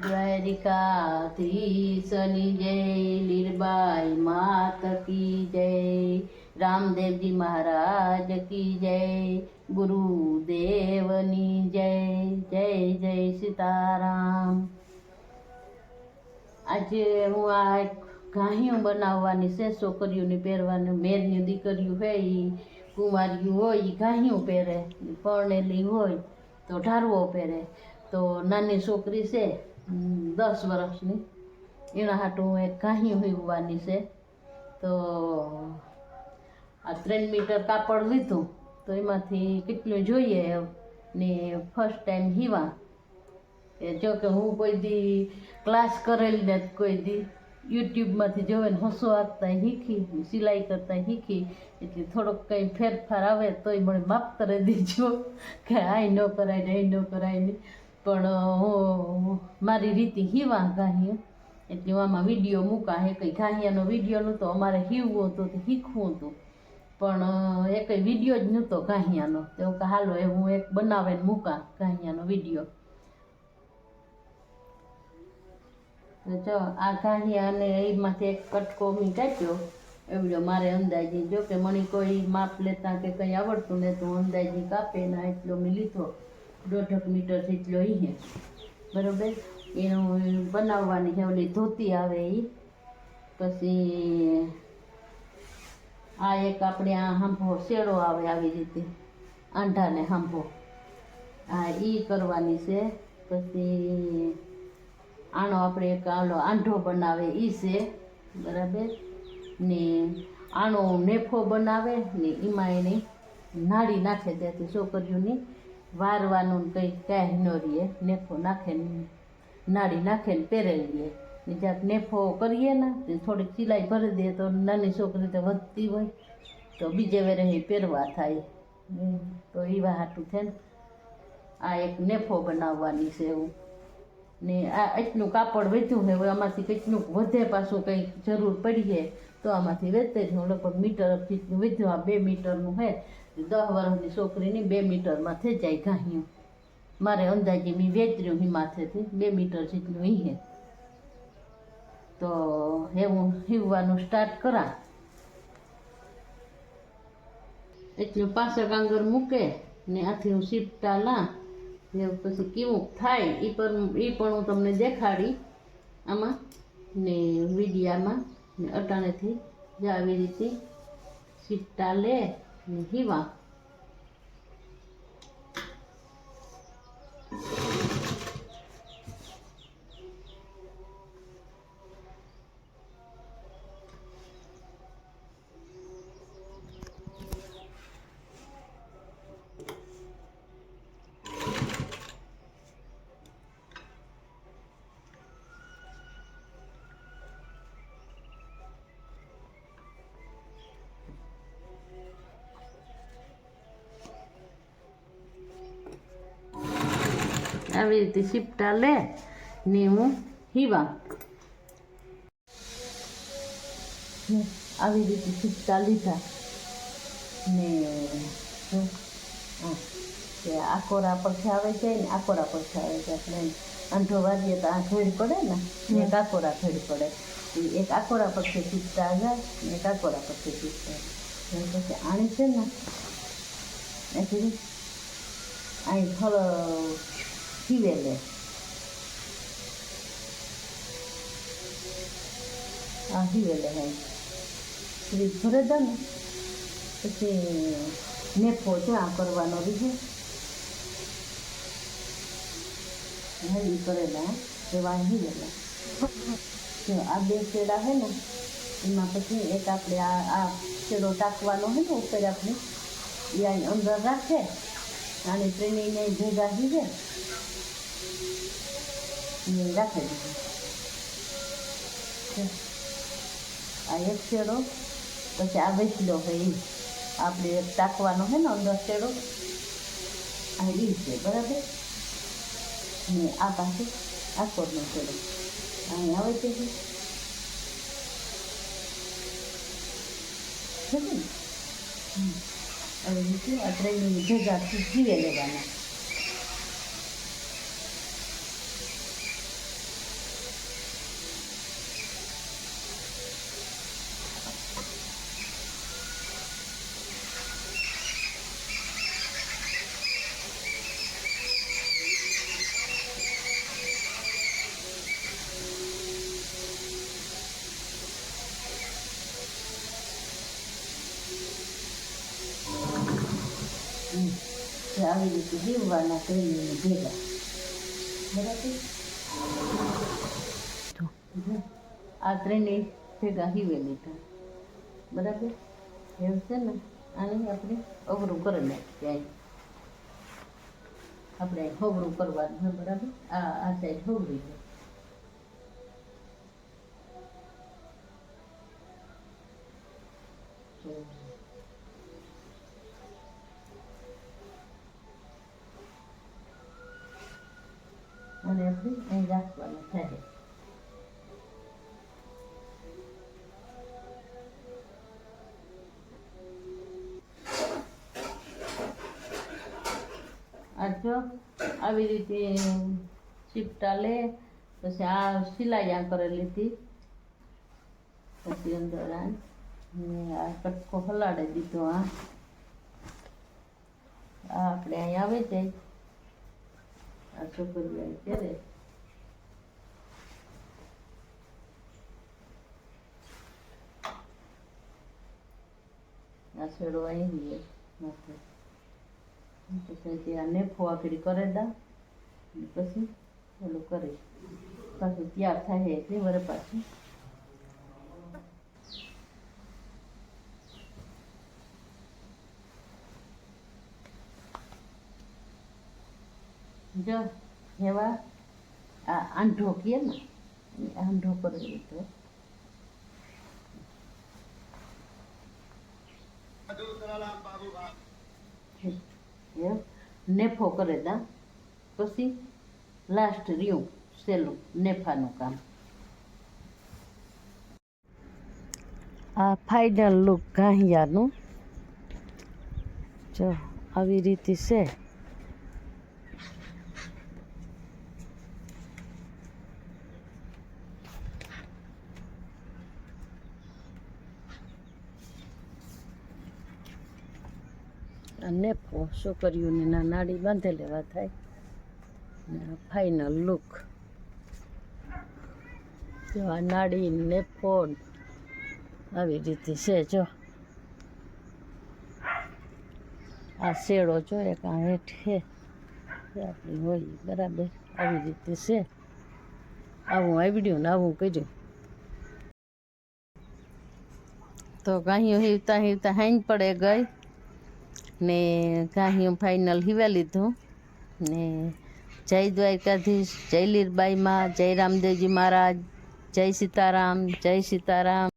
દ્વારિકાધીશની જય લીરબાઈ માત કી જય, રામદેવજી મહારાજ કી જય, ગુરુદેવની જય જય જય સીતારામ. આજે હું આ ઘાહીઓ બનાવવાની છે, છોકરીઓને પહેરવાની, મેરની દીકરીઓ હોય એ કુંવારીઓ હોય એ ઘાહીઓ પહેરે પરણેલી હોય, તો ઢારવો પહેરે. તો નાની છોકરી છે દસ વર્ષની. એના હાટું હું એક ઘાહિયું હોવાની છે. તો આ ત્રણ મીટર કાપડ લીધું. તો એમાંથી કેટલું જોઈએ ને ફર્સ્ટ ટાઈમ હીવા. એ જો કે હું કોઈ દી ક્લાસ કરેલી ને કોઈ દી યુટ્યુબમાંથી જોવે ને હસો આપતા શીખી, સિલાઈ કરતા શીખી. એટલે થોડોક કંઈ ફેરફાર આવે તોય મને માફ કરી દેજો. કે આ ન કરાય ને અહીં ન કરાય ને. પણ મારી રીતે હીવા ગાહીએ એટલે આમાં વીડિયો મૂકા હે, કંઈ ગાહિયાનો વીડિયો નહોતો, અમારે હીવવું હતું તો શીખવું હતું. પણ એ કંઈ વીડિયો જ નહોતો ગાહિયાનો. તો કે હાલો, એ હું એક બનાવીને મૂકા ગાહિયાનો વીડિયો. જો, આ ગાંઠિયા અને એમાંથી એક કટકો મેં કાઢ્યો એવડો મારે અંદાજે જો કે મને કોઈ માપ લેતા કે કંઈ આવડતું ને તો અંદાજે કાપે ના એટલો મેં લીધો. દોઢક મીટર જેટલો એ છે. બરાબર? એનું બનાવવાની છે, ઓલી ધોતી આવે એ પછી આ એક આપણે આ હાંભો શેડો આવે આવી રીતે. આંઢાને હાંભો. હા એ કરવાની છે. પછી આનો આપણે એક આલો આંઢો બનાવે એ છે. બરાબર? ને આનો નેફો બનાવે ને એમાં એને નાળી નાખે ત્યાંથી છોકરીઓની. વારવાનું કંઈ ક્યાંય ન રહીએ. નેફો નાખે નાડી નાખે ને પહેરેલી લે ને જ્યાંક નેફો કરીએ ને, તે થોડીક સિલાઈ ભરી દે તો નાની છોકરી તો વધતી હોય, તો બીજે વેરે એ પહેરવા થાય. તો એવા હાટું છે આ એક નેફો બનાવવાની છે એવું. ને આ એટલું કાપડ વેચ્યું છે, હવે આમાંથી કેટલું વધે પાછું કંઈક જરૂર પડી છે, તો આમાંથી વેચે જ. હું લગભગ મીટર જેટલું વેચ્યું આ બે મીટરનું છે. દસ વર્ષની છોકરીની બે મીટરમાં થઈ જાય ગાંહિયું. મારે અંદાજે મેં વેતર્યું હી માથેથી, બે મીટર જેટલું ઈ હે. તો એવું હીવવાનું સ્ટાર્ટ કરા. એટલું પાછળ કાંગર મૂકે ને આથી હું સીપટા લા. એવું પછી કેવું થાય એ પણ એ પણ હું તમને દેખાડી આમાં ને વિડીયામાં ને અટાણેથી જ આવી રીતે સીપટા લે. ને હીવા આવી રીતે સીપટા લે ને હું હીવા હમ, આવી રીતે સીપટા લીધા ને હમ, હા, તે આકોરા પરથી આવે છે ને આકોરા પરથી આવે છે આપણે આંધો વારીએ તો આ થોડી પડે ને ને એક આકોરા થોડી પડે ઈ એક આકોરા પરથી સીપટા જાય ને એક આકોરા પરથી સીપટા જાય અને પછી આણી છે ને એથી અહીં થોડો ખીવે લે આ ખીવે લે હે ફ્રીજ ભરે દે ને પછી નેફો આ કરવાનો રીહે હળી કરેલા એવા હીવેલા આ બે શેડા હે ને, એમાં પછી એક આપણે આ આ શેડો ટાંકવાનો હે ને, ઉપર આપણે એ અંદર રાખે, અને ટ્રેનિંગને ભેગા હીવે રાખી દીધું જો, આ એક શેડો પછી આ વેચલો હોય એ આપણે ટાંકવાનો છે ને અંદર શેડો આ એ છે બરાબર ને આ પાસે આ કોડનો શેડો અહીં આવે છે જે. છે ને હમ. આવી રીતે આ ટ્રેનિંગ જગ્યાથી જીવે લેવાના આવી રીતે જીવવાના કરીને ભેગા. બરાબર? આ ત્રણેય ભેગા હીવે લીધા. બરાબર? એવું છે ને? આને આપણે અઘરું કરી નાખીએ. આપણે હોબરું કરવાનું બરાબર? આ આ સાઈડ હોબરી આપણે અહીં રાખવાનું આ જો આવી રીતે ચીપટા લે પછી આ સિલાઈ આ કરેલી હતી પછી અંદર આ કટકો હલાડી દીધો આ આપણે અહીં આવે છે આ છોકરી અહીં આ છેડો અહીં લે નાખે પછી ત્યાં નેફો આખરી કરે દા પછી ઓલું કરે પાછું તૈયાર થાય એટલે વરે પાછું જો એવા આ આંઢો કહે ને આંઢો કરે દીધો નેફો કરે દા. પછી લાસ્ટ રહ્યું સહેલું નેફાનું કામ. આ ફાઇનલ લુક ગાંહિયાનું. જો, આવી રીતે છે. નેફો છોકરીઓને નાડી બાંધે લેવા થાય. ને આ ફાઇનલ લુક જો આ નાડી નેફો આવી રીતે છે, જો. આ શેડો જો એક આ હેઠ છે. આપણી હોય, બરાબર. આવી રીતે છે. આવું આવડ્યું ને આવું કર્યું. તો ગાહીઓ હિવતા હિવતા હાઈન પડે ગઈ. ને ગાહીઓ ફાઇનલ હીવા લીધું. ને જય દ્વારકાધીશ, જય લીરબાઈમાં, જય રામદેવજી મહારાજ, જય સીતારામ જય સીતારામ.